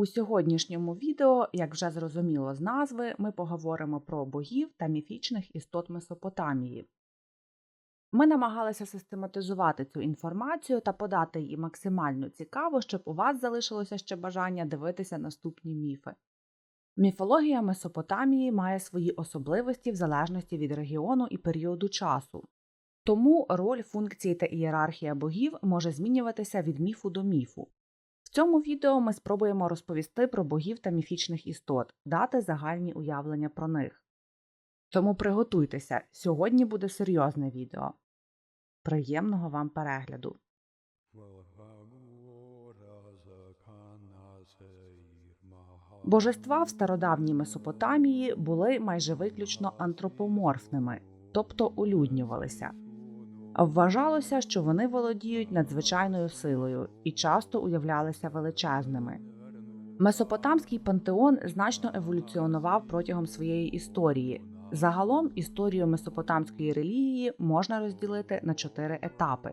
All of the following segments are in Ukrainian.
У сьогоднішньому відео, як вже зрозуміло з назви, ми поговоримо про богів та міфічних істот Месопотамії. Ми намагалися систематизувати цю інформацію та подати її максимально цікаво, щоб у вас залишилося ще бажання дивитися наступні міфи. Міфологія Месопотамії має свої особливості в залежності від регіону і періоду часу. Тому роль, функції та ієрархія богів може змінюватися від міфу до міфу. В цьому відео ми спробуємо розповісти про богів та міфічних істот, дати загальні уявлення про них. Тому приготуйтеся, сьогодні буде серйозне відео. Приємного вам перегляду! Божества в стародавній Месопотамії були майже виключно антропоморфними, тобто улюднювалися. Вважалося, що вони володіють надзвичайною силою і часто уявлялися величезними. Месопотамський пантеон значно еволюціонував протягом своєї історії. Загалом історію месопотамської релігії можна розділити на чотири етапи.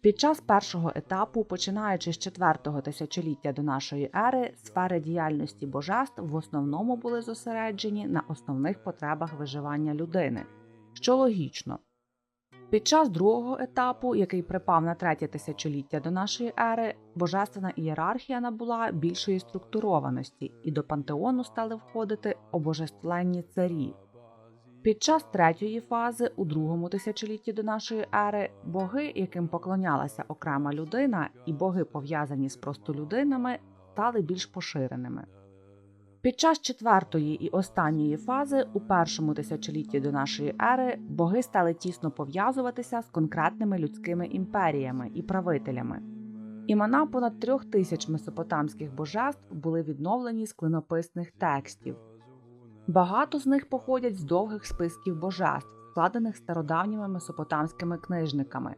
Під час першого етапу, починаючи з четвертого тисячоліття до нашої ери, сфери діяльності божеств в основному були зосереджені на основних потребах виживання людини, що логічно. Під час другого етапу, який припав на третє тисячоліття до нашої ери, божественна ієрархія набула більшої структурованості, і до пантеону стали входити обожествленні царі. Під час третьої фази, у другому тисячолітті до нашої ери, боги, яким поклонялася окрема людина, і боги, пов'язані з простолюдинами, стали більш поширеними. Під час четвертої і останньої фази, у першому тисячолітті до нашої ери, боги стали тісно пов'язуватися з конкретними людськими імперіями і правителями. Імена понад трьох тисяч месопотамських божеств були відновлені з клинописних текстів. Багато з них походять з довгих списків божеств, складених стародавніми месопотамськими книжниками.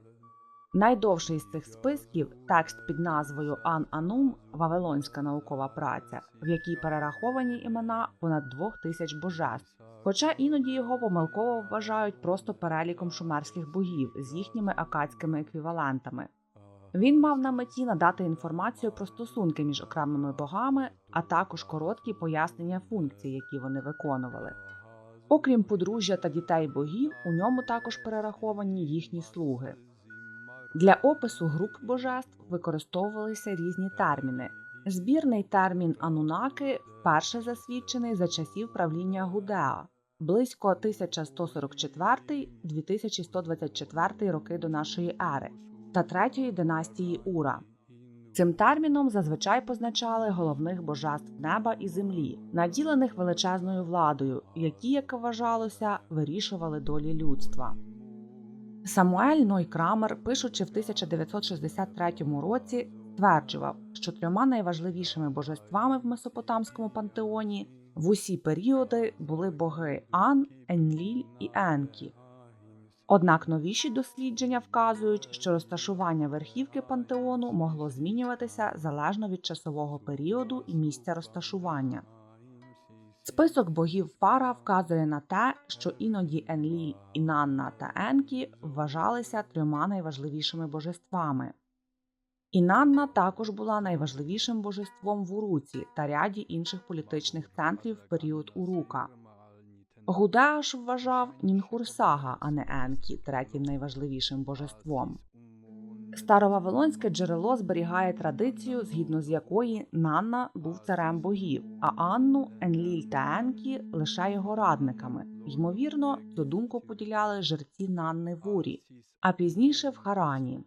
Найдовший з цих списків текст під назвою Ан Анум Вавилонська наукова праця, в якій перераховані імена понад двох тисяч божеств, хоча іноді його помилково вважають просто переліком шумерських богів з їхніми акадськими еквівалентами. Він мав на меті надати інформацію про стосунки між окремими богами, а також короткі пояснення функцій, які вони виконували. Окрім подружжя та дітей богів, у ньому також перераховані їхні слуги. Для опису груп божеств використовувалися різні терміни. Збірний термін Анунаки вперше засвідчений за часів правління Гудеа близько 1144-2124 роки до нашої ери та третьої династії Ура. Цим терміном зазвичай позначали головних божеств неба і землі, наділених величезною владою, які, як вважалося, вирішували долі людства. Самуель Ной Крамер, пишучи в 1963 році, стверджував, що трьома найважливішими божествами в месопотамському пантеоні в усі періоди були боги Ан, Енліль і Енкі. Однак новіші дослідження вказують, що розташування верхівки пантеону могло змінюватися залежно від часового періоду і місця розташування. Список богів пара вказує на те, що іноді Енліль, Інанна та Енкі вважалися трьома найважливішими божествами. Інанна також була найважливішим божеством в Уруці та ряді інших політичних центрів в період Урука. Гудеаш вважав Нінхурсага, а не Енкі, третім найважливішим божеством. Старовавилонське джерело зберігає традицію, згідно з якої Нанна був царем богів, а Анну, Енліль та Енкі лише його радниками. Ймовірно, цю думку поділяли жерці Нанни в Урі, а пізніше в Харані.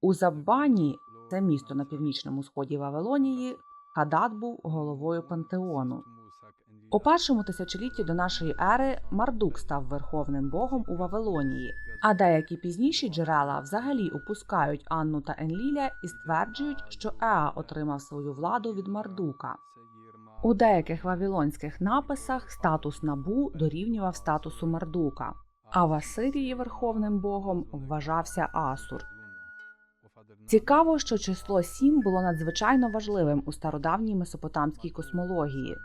У Заббані, це місто на північному сході Вавилонії, Хадад був головою пантеону. У першому тисячолітті до нашої ери Мардук став верховним богом у Вавилонії, а деякі пізніші джерела взагалі упускають Анну та Енліля і стверджують, що Еа отримав свою владу від Мардука. У деяких вавилонських написах статус набу дорівнював статусу Мардука, а в Асирії верховним богом вважався Асур. Цікаво, що число 7 було надзвичайно важливим у стародавній месопотамській космології.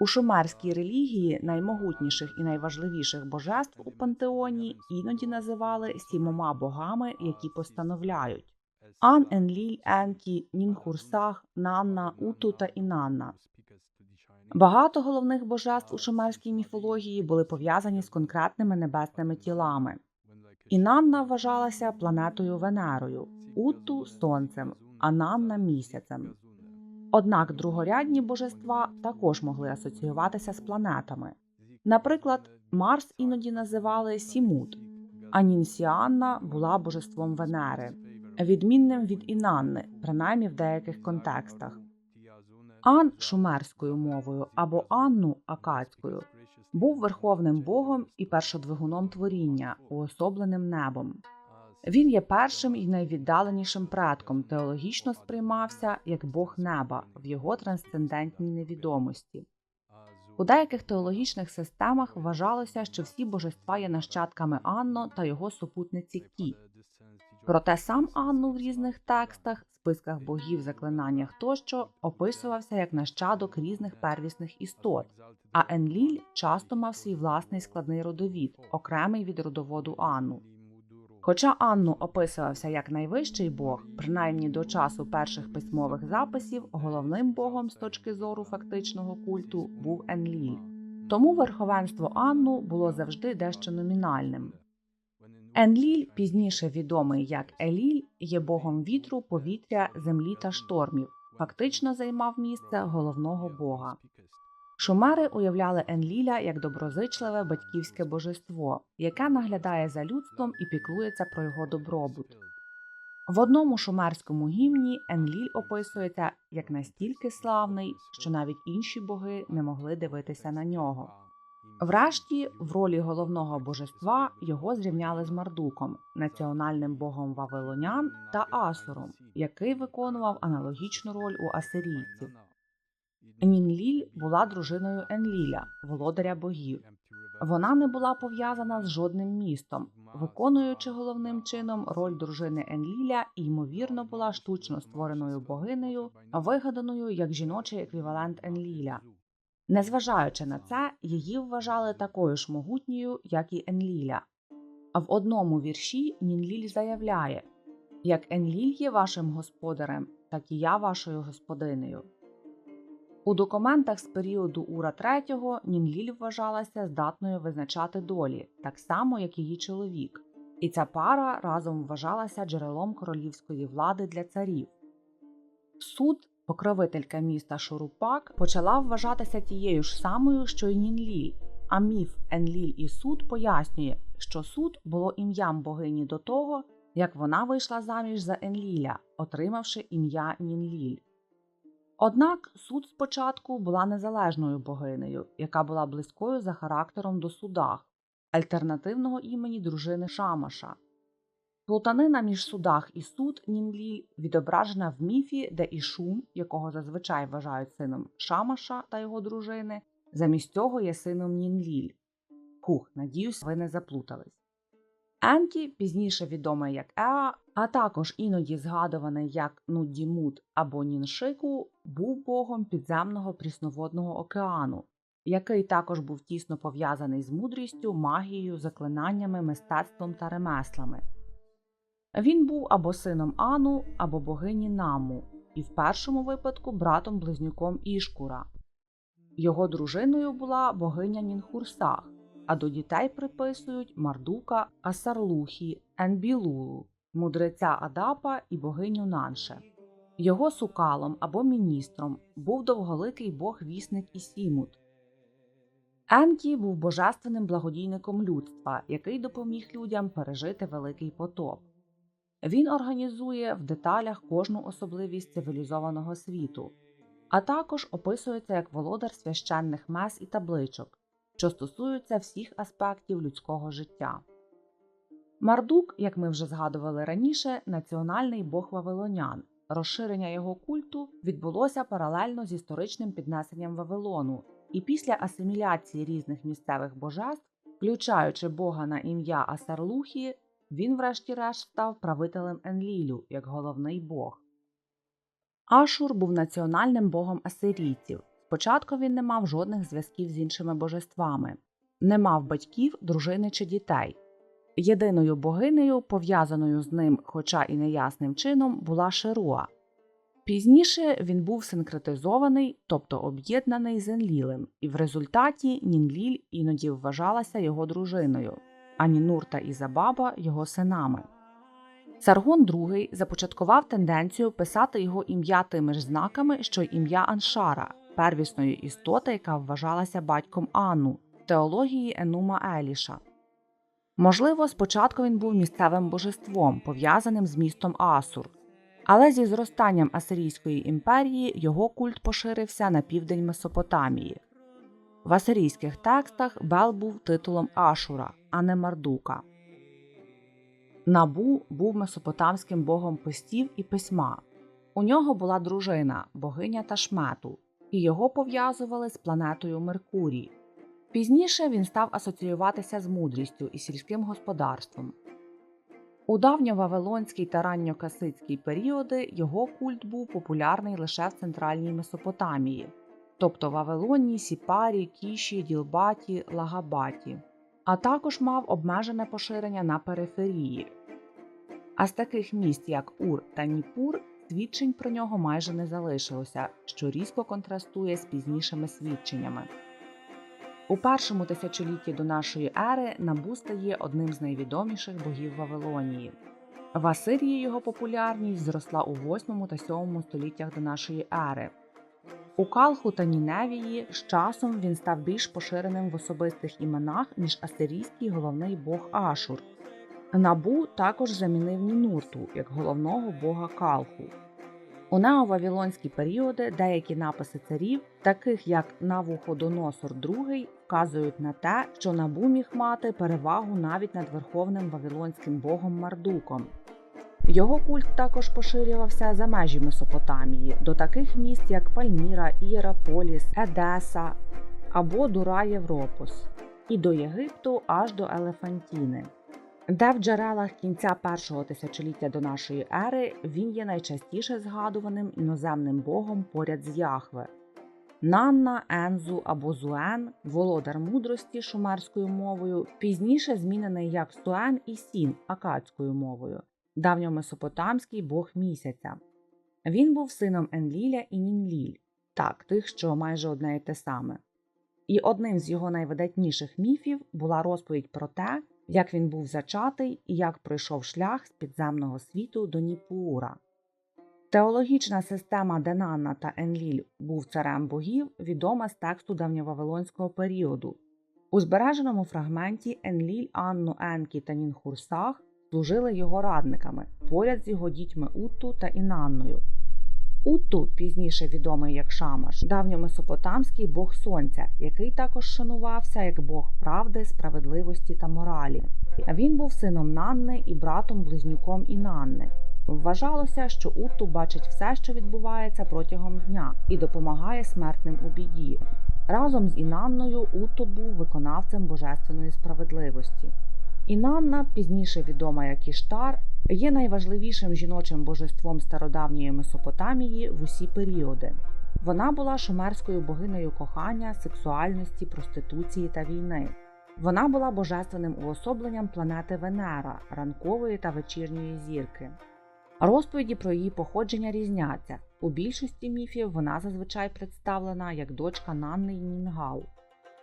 У шумерській релігії наймогутніших і найважливіших божеств у пантеоні іноді називали сімома богами, які постановляють. Ан, Енліль, Енкі, Нінхурсах, Нанна, Уту та Інанна. Багато головних божеств у шумерській міфології були пов'язані з конкретними небесними тілами. Інанна вважалася планетою Венерою, Уту сонцем, а Нанна місяцем. Однак другорядні божества також могли асоціюватися з планетами. Наприклад, Марс іноді називали Сімут, а Нінсіанна була божеством Венери, відмінним від Інанни, принаймні в деяких контекстах. Ан шумерською мовою або Анну акадською був верховним богом і першодвигуном творіння, уособленим небом. Він є першим і найвіддаленішим предком, теологічно сприймався як бог неба в його трансцендентній невідомості. У деяких теологічних системах вважалося, що всі божества є нащадками Анно та його супутниці Кі. Проте сам Анну в різних текстах, списках богів, заклинаннях тощо описувався як нащадок різних первісних істот, а Енліль часто мав свій власний складний родовід, окремий від родоводу Анну. Хоча Анну описувався як найвищий бог, принаймні до часу перших письмових записів, головним богом з точки зору фактичного культу був Енліль. Тому верховенство Анну було завжди дещо номінальним. Енліль, пізніше відомий як Еліль, є богом вітру, повітря, землі та штормів, фактично займав місце головного бога. Шумери уявляли Енліля як доброзичливе батьківське божество, яке наглядає за людством і піклується про його добробут. В одному шумерському гімні Енліль описується як настільки славний, що навіть інші боги не могли дивитися на нього. Врешті, в ролі головного божества його зрівняли з Мардуком, національним богом вавилонян та Асуром, який виконував аналогічну роль у асирійців. Нінліль була дружиною Енліля, володаря богів. Вона не була пов'язана з жодним містом, виконуючи головним чином роль дружини Енліля і ймовірно була штучно створеною богинею, вигаданою як жіночий еквівалент Енліля. Незважаючи на це, її вважали такою ж могутньою, як і Енліля. А в одному вірші Нінліль заявляє: як Енліль є вашим господарем, так і я вашою господинею. У документах з періоду Ура III Нінліль вважалася здатною визначати долі, так само як її чоловік, і ця пара разом вважалася джерелом королівської влади для царів. Суд, покровителька міста Шурупак, почала вважатися тією ж самою, що й Нінліль, а міф Енліль і суд пояснює, що суд було ім'ям богині до того, як вона вийшла заміж за Енліля, отримавши ім'я Нінліль. Однак суд спочатку була незалежною богинею, яка була близькою за характером до судах, альтернативного імені дружини Шамаша. Плутанина між судах і суд Нінліль відображена в міфі, де Ішум, якого зазвичай вважають сином Шамаша та його дружини, замість цього є сином Нінліль. Хух, надіюсь, ви не заплутались. Енкі, пізніше відомий як Еа, а також іноді згадуваний як Нуддімут або Ніншику, був богом підземного прісноводного океану, який також був тісно пов'язаний з мудрістю, магією, заклинаннями, мистецтвом та ремеслами. Він був або сином Ану, або богині Наму, і в першому випадку братом близнюком Ішкура. Його дружиною була богиня Нінхурсах а до дітей приписують Мардука, Асарлухі, Енбілулу, мудреця Адапа і богиню Нанше. Його сукалом або міністром був довголикий бог-вісник Ісімут. Енкі був божественним благодійником людства, який допоміг людям пережити великий потоп. Він організує в деталях кожну особливість цивілізованого світу, а також описується як володар священних мес і табличок, що стосуються всіх аспектів людського життя. Мардук, як ми вже згадували раніше, національний бог вавилонян. Розширення його культу відбулося паралельно з історичним піднесенням Вавилону, і після асиміляції різних місцевих божеств, включаючи бога на ім'я Асарлухі, він, врешті-решт, став правителем Енлілю як головний бог. Ашур був національним богом асирійців, Спочатку він не мав жодних зв'язків з іншими божествами, не мав батьків, дружини чи дітей. Єдиною богинею, пов'язаною з ним, хоча і неясним чином, була Шеруа. Пізніше він був синкретизований, тобто об'єднаний з Енлілем, і в результаті Нінліль іноді вважалася його дружиною, а Нінур та Ізабаба його синами. Саргон II започаткував тенденцію писати його ім'я тими ж знаками, що й ім'я Аншара, первісної істоти, яка вважалася батьком Анну, теології Енума Еліша. Можливо, спочатку він був місцевим божеством, пов'язаним з містом Асур, але зі зростанням Асирійської імперії його культ поширився на південь Месопотамії. В асирійських текстах Бел був титулом Ашура, а не Мардука. Набу був месопотамським богом постів і письма. У нього була дружина, богиня Ташмету, і його пов'язували з планетою Меркурій. Пізніше він став асоціюватися з мудрістю і сільським господарством. У давньовавилонський та ранньокасицький періоди його культ був популярний лише в центральній Месопотамії, тобто Вавилоні, Сіпарі, Кіші, Ділбаті, Лагабаті, а також мав обмежене поширення на периферії. А з таких міст, як Ур та Ніпур, свідчень про нього майже не залишилося, що різко контрастує з пізнішими свідченнями. У першому тисячолітті до нашої ери Набу стає одним з найвідоміших богів Вавилонії. В Асирії його популярність зросла у 8 та 7 століттях до нашої ери. У Калху та Ніневії з часом він став більш поширеним в особистих іменах, ніж асирійський головний бог Ашур. Набу також замінив Нінурту як головного бога Калху. У неовавілонські періоди деякі написи царів, таких як Навуходоносор II, вказують на те, що Набу міг мати перевагу навіть над верховним вавилонським богом Мардуком. Його культ також поширювався за межі Месопотамії до таких міст, як Пальміра, Іераполіс, Едеса або Дура Європос, і до Єгипту аж до Елефантіни. Де в джерелах кінця першого тисячоліття до нашої ери він є найчастіше згадуваним іноземним богом поряд з Яхве. Нанна, Ензу або Зуен, володар мудрості шумерською мовою, пізніше змінений як Суен і Сін акадською мовою, давньомесопотамський бог місяця. Він був сином Енліля і Нінліль, так, тих, що майже одне й те саме. І одним з його найвидатніших міфів була розповідь про те, як він був зачатий і як пройшов шлях з підземного світу до Ніпуура. Теологічна система Денанна та Енліль був царем богів, відома з тексту давньовавилонського періоду. У збереженому фрагменті Енліль, Анну, Енкі та Нінхурсах служили його радниками поряд з його дітьми Утту та Інанною. Утту, пізніше відомий як Шамаш, давньомесопотамський бог сонця, який також шанувався як бог правди, справедливості та моралі. Він був сином Нанни і братом близнюком Інанни. Вважалося, що Утту бачить все, що відбувається протягом дня, і допомагає смертним у біді. Разом з Інанною Утту був виконавцем божественної справедливості. Інанна, пізніше відома як Іштар, є найважливішим жіночим божеством стародавньої Месопотамії в усі періоди. Вона була шумерською богинею кохання, сексуальності, проституції та війни. Вона була божественним уособленням планети Венера, ранкової та вечірньої зірки. Розповіді про її походження різняться. У більшості міфів вона зазвичай представлена як дочка Нанни Нінгау,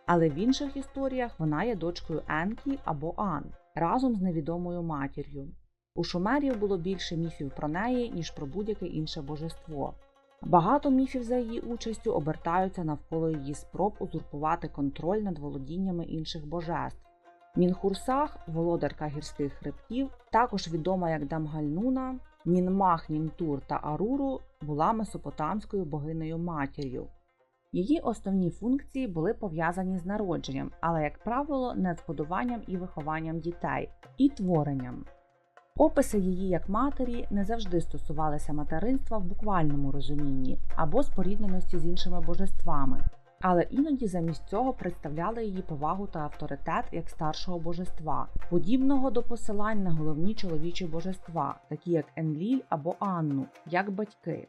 але в інших історіях вона є дочкою Енкі або Ан разом з невідомою матір'ю. У шумерів було більше міфів про неї, ніж про будь-яке інше божество. Багато міфів за її участю обертаються навколо її спроб узурпувати контроль над володіннями інших божеств. Мінхурсах, володарка гірських хребтів, також відома як Дамгальнуна, Нінмах, Нінтур та Аруру, була месопотамською богинею матір'ю. Її основні функції були пов'язані з народженням, але, як правило, не з годуванням і вихованням дітей, і творенням. Описи її як матері не завжди стосувалися материнства в буквальному розумінні або спорідненості з іншими божествами, але іноді замість цього представляли її повагу та авторитет як старшого божества, подібного до посилань на головні чоловічі божества, такі як Енліль або Анну, як батьки.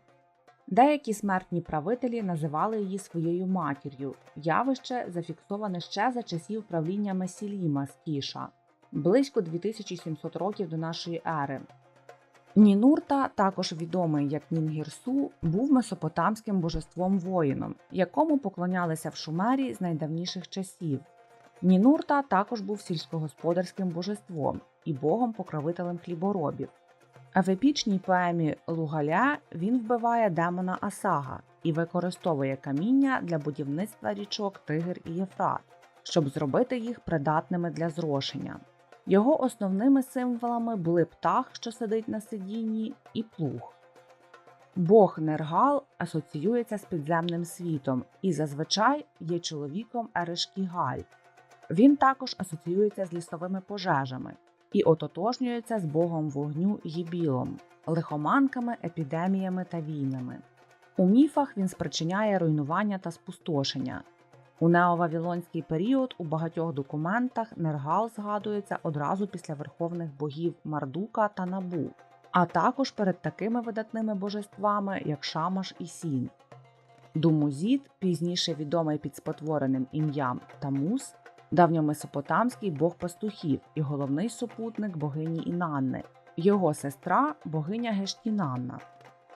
Деякі смертні правителі називали її своєю матір'ю, явище зафіксоване ще за часів правління Месіліма з Кіша. близько 2700 років до нашої ери. Нінурта, також відомий як Нінгірсу, був месопотамським божеством воїном, якому поклонялися в Шумері з найдавніших часів. Нінурта також був сільськогосподарським божеством і богом-покровителем хліборобів. В епічній поемі Лугаля він вбиває демона Асага і використовує каміння для будівництва річок Тигр і Єфрат, щоб зробити їх придатними для зрошення. Його основними символами були птах, що сидить на сидінні, і плуг. Бог Нергал асоціюється з підземним світом і зазвичай є чоловіком Ерешкігаль. Він також асоціюється з лісовими пожежами і ототожнюється з богом вогню Єбілом, лихоманками, епідеміями та війнами. У міфах він спричиняє руйнування та спустошення. У неовавілонський період у багатьох документах Нергал згадується одразу після верховних богів Мардука та Набу, а також перед такими видатними божествами, як Шамаш і Сін. Думузіт, пізніше відомий під спотвореним ім'ям Тамус, давньомесопотамський бог пастухів і головний супутник богині Інанни, його сестра богиня Гештінанна.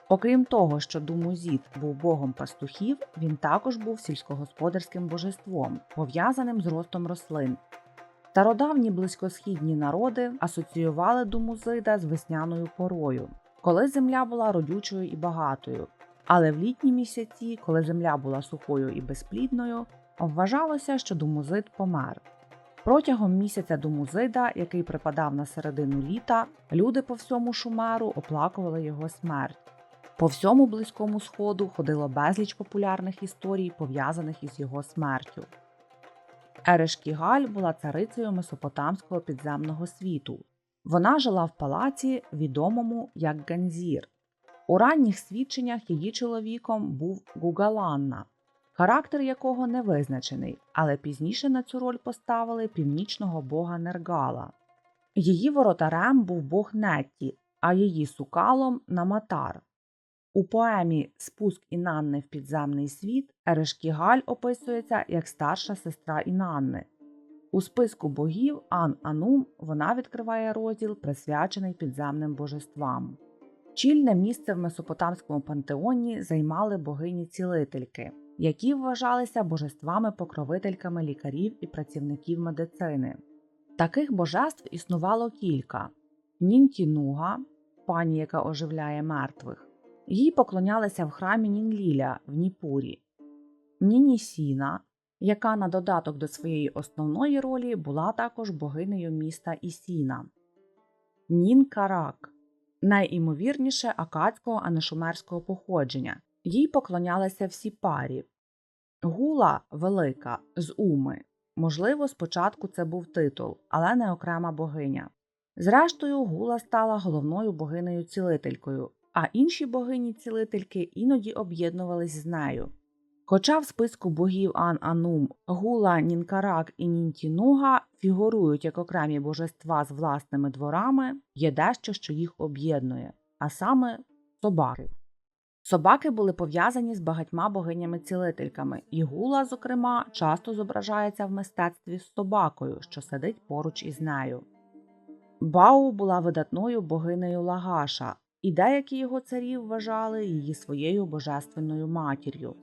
Окрім того, що Думузіт був богом пастухів, він також був сільськогосподарським божеством, пов'язаним з ростом рослин. Стародавні близькосхідні народи асоціювали Думузида з весняною порою, коли земля була родючою і багатою. Але в літні місяці, коли земля була сухою і безплідною, вважалося, що Думузид помер. Протягом місяця Думузида, який припадав на середину літа, люди по всьому Шумеру оплакували його смерть. По всьому близькому сходу ходило безліч популярних історій, пов'язаних із його смертю. Ерешкігаль була царицею месопотамського підземного світу. Вона жила в палаці, відомому як Ганзір. У ранніх свідченнях її чоловіком був Гугаланна, характер якого не визначений, але пізніше на цю роль поставили північного бога Нергала. Її воротарем був бог Нетті, а її сукалом Наматар. У поемі Спуск Інанни в підземний світ Ерешкігаль описується як старша сестра Інанни. У списку богів Ан Анум вона відкриває розділ, присвячений підземним божествам. Чільне місце в месопотамському пантеоні займали богині-цілительки, які вважалися божествами-покровительками лікарів і працівників медицини. Таких божеств існувало кілька: Нінтінуга, пані, яка оживляє мертвих. Їй поклонялися в храмі Нінліля в Ніпурі, Нінісіна, яка на додаток до своєї основної ролі була також богинею міста Ісіна, Нінкарак, найімовірніше акадського, а походження. Їй поклонялися всі парі. Гула велика з Уми. Можливо, спочатку це був титул, але не окрема богиня. Зрештою, Гула стала головною богинею цілителькою, а інші богині-цілительки іноді об'єднувались з нею. Хоча в списку богів Ан Анум, Гула, Нінкарак і Нінтінуга фігурують як окремі божества з власними дворами, є дещо, що їх об'єднує, а саме собаки. Собаки були пов'язані з багатьма богинями-цілительками, і гула, зокрема, часто зображається в мистецтві з собакою, що сидить поруч із нею. Бау була видатною богинею Лагаша, і деякі його царі вважали її своєю божественною матір'ю.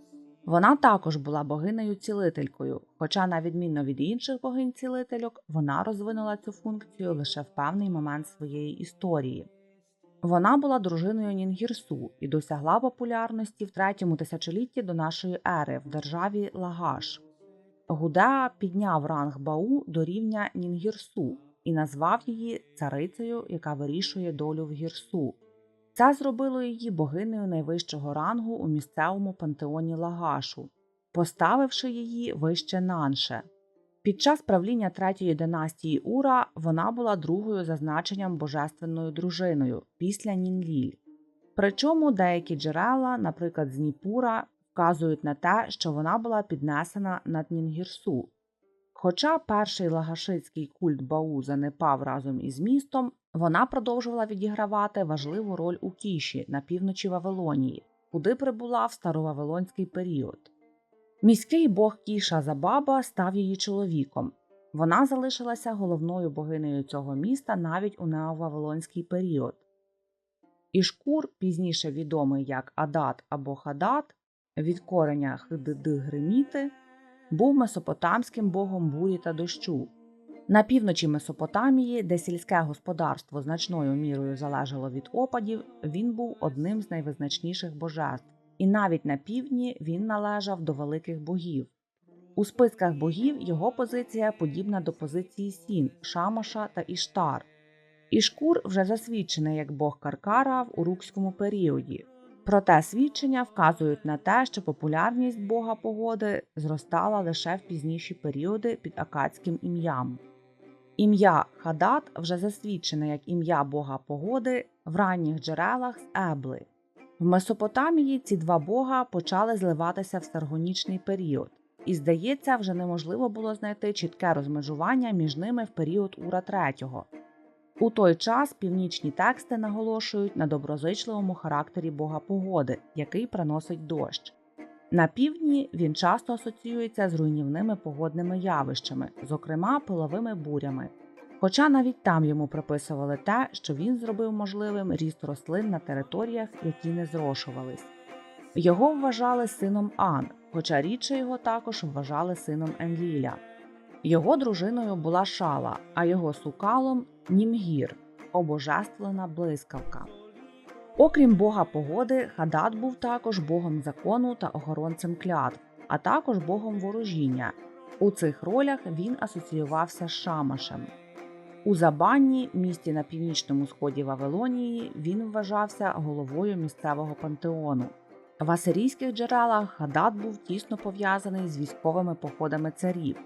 Вона також була богинею-цілителькою, хоча, на відміну від інших богинь-цілительок, вона розвинула цю функцію лише в певний момент своєї історії. Вона була дружиною Нінгірсу і досягла популярності в третьому тисячолітті до нашої ери в державі Лагаш. Гудеа підняв ранг Бау до рівня Нінгірсу і назвав її царицею, яка вирішує долю в гірсу. Це зробило її богинею найвищого рангу у місцевому пантеоні Лагашу, поставивши її вище Нанше. Під час правління третьої династії Ура вона була другою за значенням божественною дружиною після Нінліль. Причому деякі джерела, наприклад, з Ніпура, вказують на те, що вона була піднесена над Нінгірсу. Хоча перший лагашицький культ Бау занепав разом із містом, вона продовжувала відігравати важливу роль у Кіші на півночі Вавилонії, куди прибула в старовавилонський період. Міський бог Кіша Забаба став її чоловіком. Вона залишилася головною богинею цього міста навіть у неовавилонський період. Ішкур, пізніше відомий як Адат або Хадат, від кореня Хидиди Гриміти, був месопотамським богом бурі та дощу. На півночі Месопотамії, де сільське господарство значною мірою залежало від опадів, він був одним з найвизначніших божеств, і навіть на півдні він належав до великих богів. У списках богів його позиція подібна до позиції Сін, Шамаша та Іштар. Ішкур вже засвідчений як бог Каркара в урукському періоді. Проте свідчення вказують на те, що популярність бога погоди зростала лише в пізніші періоди під акадським ім'ям. Ім'я Хадат вже засвідчене як ім'я бога погоди в ранніх джерелах з Ебли. В Месопотамії ці два бога почали зливатися в старгонічний період, і, здається, вже неможливо було знайти чітке розмежування між ними в період Ура III. У той час північні тексти наголошують на доброзичливому характері бога погоди, який приносить дощ. На півдні він часто асоціюється з руйнівними погодними явищами, зокрема пиловими бурями. Хоча навіть там йому приписували те, що він зробив можливим ріст рослин на територіях, які не зрошувались. Його вважали сином Ан, хоча рідше його також вважали сином Енліля. Його дружиною була Шала, а його сукалом Німгір, обожествлена блискавка. Окрім бога погоди, Хадат був також богом закону та охоронцем клятв, а також богом ворожіння. У цих ролях він асоціювався з Шамашем. У Забанні, місті на північному сході Вавилонії, він вважався головою місцевого пантеону. В асирійських джерелах Хадат був тісно пов'язаний з військовими походами царів.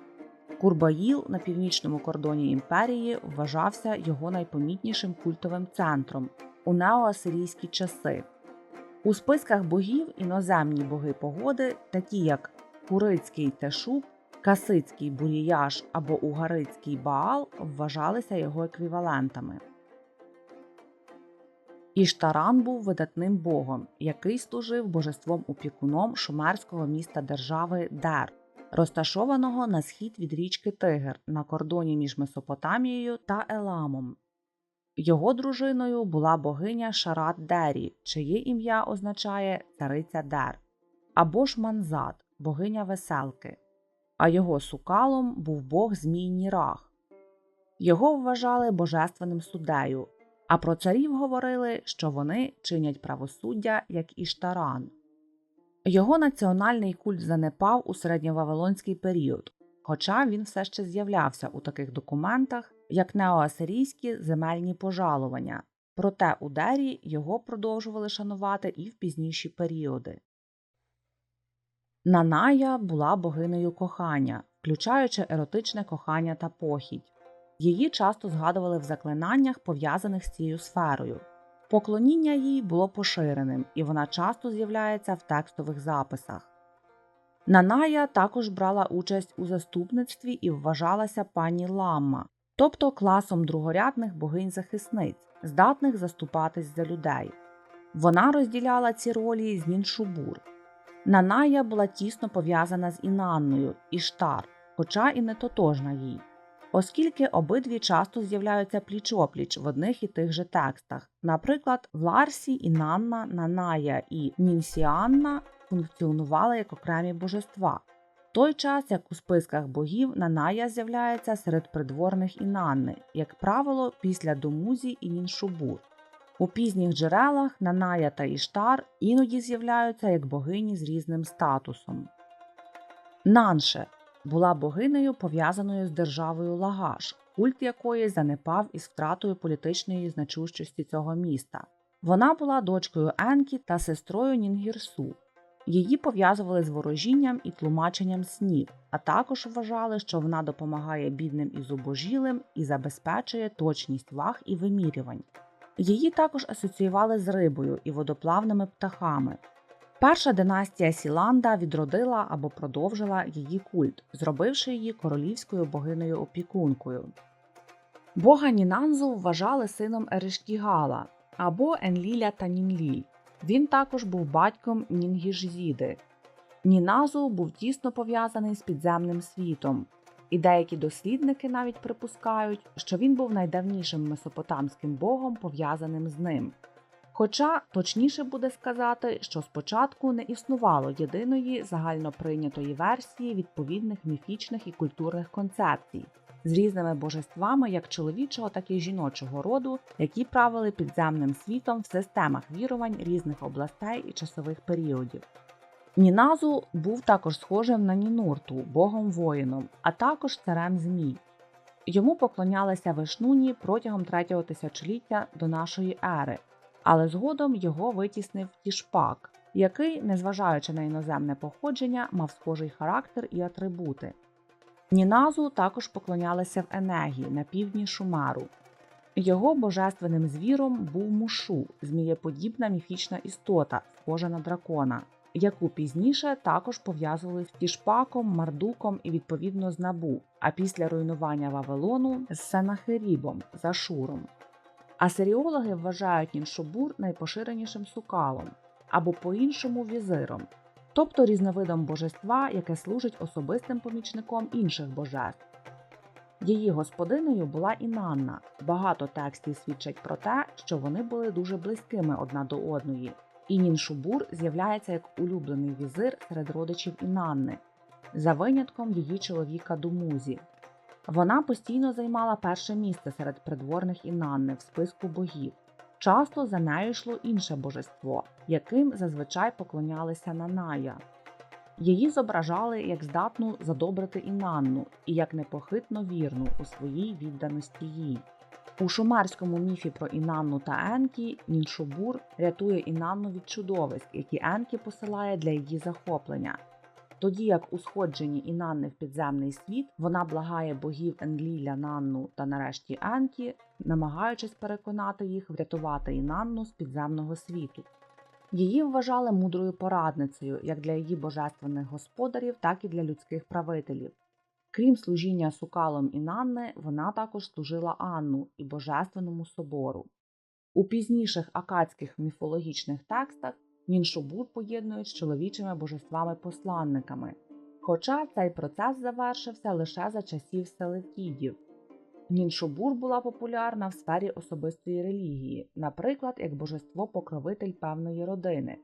Курбаїл на північному кордоні імперії вважався його найпомітнішим культовим центром у неоасирійські часи. У списках богів іноземні боги погоди, такі як Курицький Тешуб, Касицький Буріяш або Угарицький Баал, вважалися його еквівалентами. Іштаран був видатним богом, який служив божеством опікуном шумерського міста держави Дер, розташованого на схід від річки Тигр на кордоні між Месопотамією та Еламом. Його дружиною була богиня Шарат Дері, чиє ім'я означає цариця Дер, або ж Манзат, богиня веселки, а його сукалом був бог Змій Нірах. Його вважали божественним суддею, а про царів говорили, що вони чинять правосуддя як Іштаран. Його національний культ занепав у середньовавилонський період, хоча він все ще з'являвся у таких документах, як неоасирійські земельні пожалування, проте у Дері його продовжували шанувати і в пізніші періоди. Наная була богинею кохання, включаючи еротичне кохання та похідь. Її часто згадували в заклинаннях, пов'язаних з цією сферою. Поклоніння їй було поширеним, і вона часто з'являється в текстових записах. Наная також брала участь у заступництві і вважалася пані Ламма, тобто класом другорядних богинь-захисниць, здатних заступатись за людей. Вона розділяла ці ролі з Ніншубур. Наная була тісно пов'язана з Інанною Іштар, хоча і не тотожна їй, оскільки обидві часто з'являються пліч-опліч в одних і тих же текстах. Наприклад, в Ларсі Інанна, Наная і Нінсіанна функціонували як окремі божества, в той час як у списках богів Наная з'являється серед придворних Інанни, як правило, після Домузі і Ніншубур. У пізніх джерелах Наная та Іштар іноді з'являються як богині з різним статусом. Нанше була богинею, пов'язаною з державою Лагаш, культ якої занепав із втратою політичної значущості цього міста. Вона була дочкою Енкі та сестрою Нінгірсу. Її пов'язували з ворожінням і тлумаченням снів, а також вважали, що вона допомагає бідним і зубожілим і забезпечує точність ваг і вимірювань. Її також асоціювали з рибою і водоплавними птахами. Перша династія Сіланда відродила або продовжила її культ, зробивши її королівською богинею опікункою. Бога Нінанзу вважали сином Ерештігала або Енліля та Нінліль. Він також був батьком Нінгіжзіди. Ніназу був тісно пов'язаний з підземним світом. І деякі дослідники навіть припускають, що він був найдавнішим месопотамським богом, пов'язаним з ним. Хоча точніше буде сказати, що спочатку не існувало єдиної загальноприйнятої версії відповідних міфічних і культурних концепцій з різними божествами як чоловічого, так і жіночого роду, які правили підземним світом в системах вірувань різних областей і часових періодів. Ніназу був також схожим на Нінурту, богом воїном, а також царем змій. Йому поклонялися вишнуні протягом третього тисячоліття до нашої ери, але згодом його витіснив Тішпак, який, незважаючи на іноземне походження, мав схожий характер і атрибути. Ніназу також поклонялися в Енегі на півдні Шумеру. Його божественним звіром був мушу, змієподібна міфічна істота, схожа на дракона, яку пізніше також пов'язували з Тішпаком, Мардуком і відповідно з Набу, а після руйнування Вавилону з Сенахерібом Зашуром. Асиріологи вважають Ніншобур найпоширенішим сукалом або по-іншому візиром, тобто різновидом божества, яке служить особистим помічником інших божеств. Її господинею була Інанна. Багато текстів свідчать про те, що вони були дуже близькими одна до одної, і Ніншубур з'являється як улюблений візир серед родичів Інанни, за винятком її чоловіка Думузі. Вона постійно займала перше місце серед придворних Інанни в списку богів. Часто за нею йшло інше божество, яким зазвичай поклонялися Наная. Її зображали як здатну задобрити Інанну і як непохитно вірну у своїй відданості їй. У шумерському міфі про Інанну та Енкі Ніншубур рятує Інанну від чудовиськ, які Енкі посилає для її захоплення. Тоді як у сходженні Інанни в підземний світ вона благає богів Енліля, Нанну та нарешті Енкі, намагаючись переконати їх врятувати Інанну з підземного світу. Її вважали мудрою порадницею як для її божественних господарів, так і для людських правителів. Крім служіння сукалом Інанни, вона також служила Анну і Божественному собору. У пізніших акадських міфологічних текстах Ніншобур поєднують з чоловічими божествами-посланниками, хоча цей процес завершився лише за часів селевкідів. Ніншобур була популярна в сфері особистої релігії, наприклад, як божество-покровитель певної родини,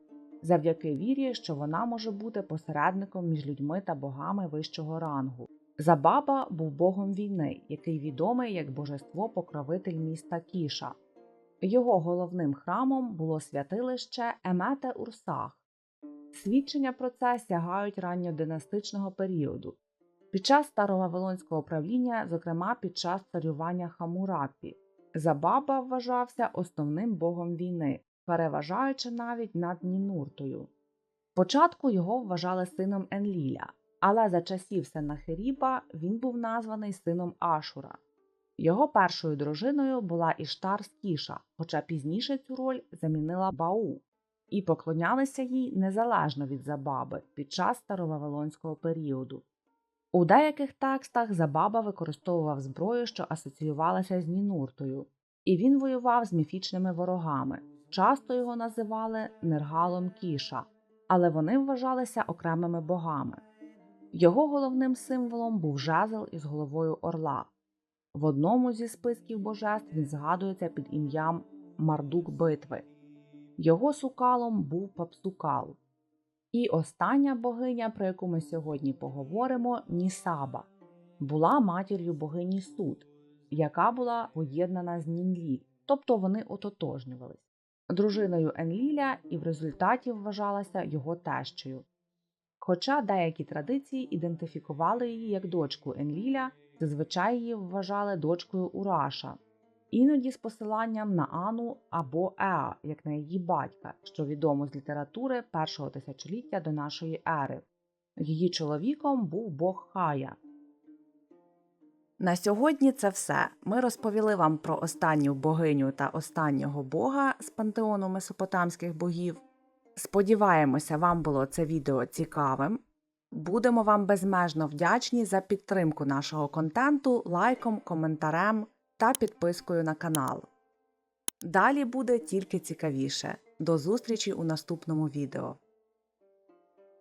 завдяки вірі, що вона може бути посередником між людьми та богами вищого рангу. Забаба був богом війни, який відомий як божество-покровитель міста Кіша. Його головним храмом було святилище Емете Урсах. Свідчення про це сягають ранньодинастичного періоду. Під час старовавилонського правління, зокрема під час царювання Хамурапі, Забаба вважався основним богом війни, переважаючи навіть над Нінуртою. Спочатку його вважали сином Енліля, але за часів Сенахеріба він був названий сином Ашура. Його першою дружиною була Іштар Скіша, хоча пізніше цю роль замінила Бау, і поклонялися їй незалежно від Забаби під час старовавилонського періоду. У деяких текстах Забаба використовував зброю, що асоціювалася з Нінуртою, і він воював з міфічними ворогами. Часто його називали Нергалом Кіша, але вони вважалися окремими богами. Його головним символом був жезл із головою орла. В одному зі списків божеств він згадується під ім'ям Мардук битви. Його сукалом був Папсукал. І остання богиня, про яку ми сьогодні поговоримо, Нісаба, була матір'ю богині Суд, яка була поєднана з Нінлі, тобто вони ототожнювались, дружиною Енліля і в результаті вважалася його тещею. Хоча деякі традиції ідентифікували її як дочку Енліля, зазвичай її вважали дочкою Ураша, іноді з посиланням на Ану або Еа, як на її батька, що відомо з літератури першого тисячоліття до нашої ери. Її чоловіком був бог Хая. На сьогодні це все. Ми розповіли вам про останню богиню та останнього бога з пантеону месопотамських богів. Сподіваємося, вам було це відео цікавим. Будемо вам безмежно вдячні за підтримку нашого контенту, лайком, коментарем та підпискою на канал. Далі буде тільки цікавіше. До зустрічі у наступному відео.